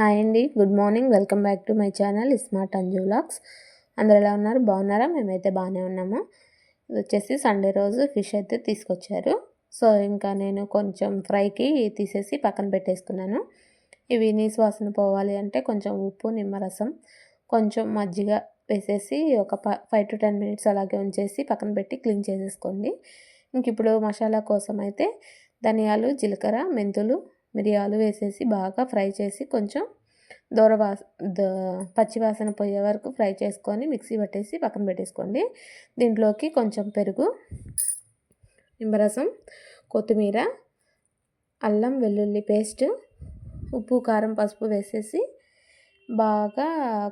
Hi అండి. Good morning. Welcome back to my channel smart Anju vlogs. అందరు ఎలా ఉన్నారు? బాగున్నారా? మేమైతే బాగానే ఉన్నాము. ఇది వచ్చేసి సండే రోజు ఫిష్ అయితే తీసుకొచ్చారు. సో ఇంకా నేను కొంచెం ఫ్రైకి తీసేసి పక్కన పెట్టేసుకున్నాను. ఇవి నీసు వాసన పోవాలి అంటే కొంచెం ఉప్పు నిమ్మరసం కొంచెం మజ్జిగ వేసేసి ఒక ఫైవ్ టు టెన్ మినిట్స్ అలాగే ఉంచేసి పక్కన పెట్టి క్లీన్ చేసేసుకోండి. ఇంక ఇప్పుడు మసాలా కోసం అయితే ధనియాలు జీలకర్ర మెంతులు మిరియాలు వేసేసి బాగా ఫ్రై చేసి కొంచెం దూరవాస పచ్చివాసన పోయే వరకు ఫ్రై చేసుకొని మిక్సీ పట్టేసి పక్కన పెట్టేసుకోండి. దీంట్లోకి కొంచెం పెరుగు నిమ్మరసం కొత్తిమీర అల్లం వెల్లుల్లి పేస్ట్ ఉప్పు కారం పసుపు వేసేసి బాగా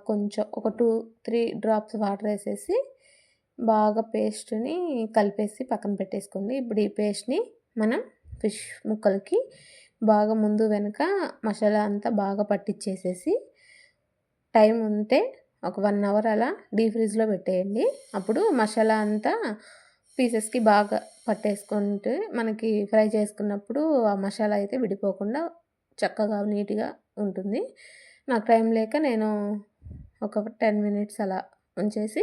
కొంచెం ఒక టూ త్రీ డ్రాప్స్ వాటర్ వేసేసి బాగా పేస్ట్ని కలిపేసి పక్కన పెట్టేసుకోండి. ఇప్పుడు ఈ పేస్ట్ని మనం ఫిష్ ముక్కలకి బాగా ముందు వెనుక మసాలా అంతా బాగా పట్టించేసేసి టైం ఉంటే ఒక వన్ అవర్ అలా డీప్ ఫ్రిడ్జ్లో పెట్టేయండి. అప్పుడు మసాలా అంతా పీసెస్కి బాగా పట్టేసుకుంటే మనకి ఫ్రై చేసుకున్నప్పుడు ఆ మసాలా అయితే విడిపోకుండా చక్కగా నీట్గా ఉంటుంది. నాకు టైం లేక నేను ఒక టెన్ మినిట్స్ అలా ఉంచేసి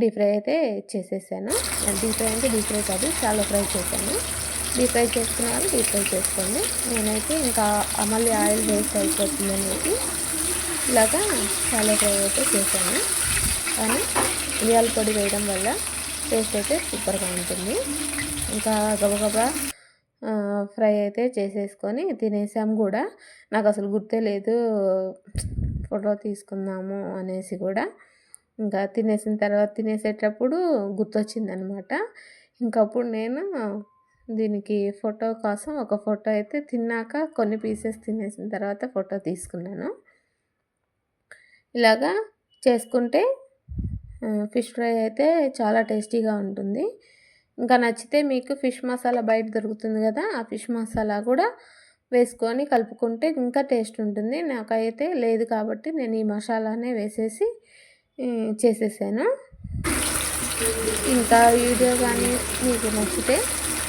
డీప్ ఫ్రై అయితే చేసేసాను. డీప్ ఫ్రై అంటే డీప్ ఫ్రై కాదు చాలా ఫ్రై చేశాను. డీప్ ఫ్రై డీఫ్రై వాళ్ళు డీప్ ఫ్రై చేసుకోండి. నేనైతే ఇంకా మళ్ళీ ఆయిల్ వేస్ట్ అయిపోతుంది అనేసి ఇలాగా చాలా ఫ్రై అయితే చేశాను. కానీ మిరియాల పొడి వేయడం వల్ల టేస్ట్ అయితే సూపర్గా ఉంటుంది. ఇంకా గబగబా ఫ్రై అయితే చేసేసుకొని తినేసాము కూడా. నాకు అసలు గుర్తే లేదు ఫోటో తీసుకుందాము అనేసి కూడా. ఇంకా తినేసిన తర్వాత తినేసేటప్పుడు గుర్తొచ్చిందనమాట. ఇంకప్పుడు నేను దీనికి ఫోటో కోసం ఒక ఫోటో అయితే తిన్నాక కొన్ని పీసెస్ తినేసిన తర్వాత ఫోటో తీసుకున్నాను. ఇలాగా చేసుకుంటే ఫిష్ ఫ్రై అయితే చాలా టేస్టీగా ఉంటుంది. ఇంకా నచ్చితే మీకు ఫిష్ మసాలా బయట దొరుకుతుంది కదా ఆ ఫిష్ మసాలా కూడా వేసుకొని కలుపుకుంటే ఇంకా టేస్ట్ ఉంటుంది. నాకైతే లేదు కాబట్టి నేను ఈ మసాలానే వేసేసి చేసేసాను. ఇంకా వీడియో కానీ మీకు నచ్చితే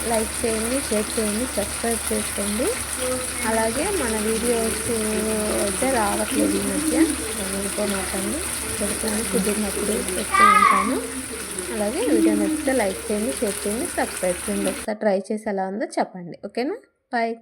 లైక్ చేయండి షేర్ చేయండి సబ్స్క్రైబ్ చేసుకోండి. అలాగే మన వీడియోస్ అయితే రావట్లేదు ఈ మధ్య. వెళ్ళిపోమాకండి పెడతాను కుదిరినప్పుడు పెడుతూ ఉంటాను. అలాగే వీడియో నచ్చితే లైక్ చేయండి షేర్ చేయండి సబ్స్క్రైబ్ చేయండి. ఒకసారి ట్రై చేసి ఎలా ఉందో చెప్పండి. ఓకేనా? బాయ్.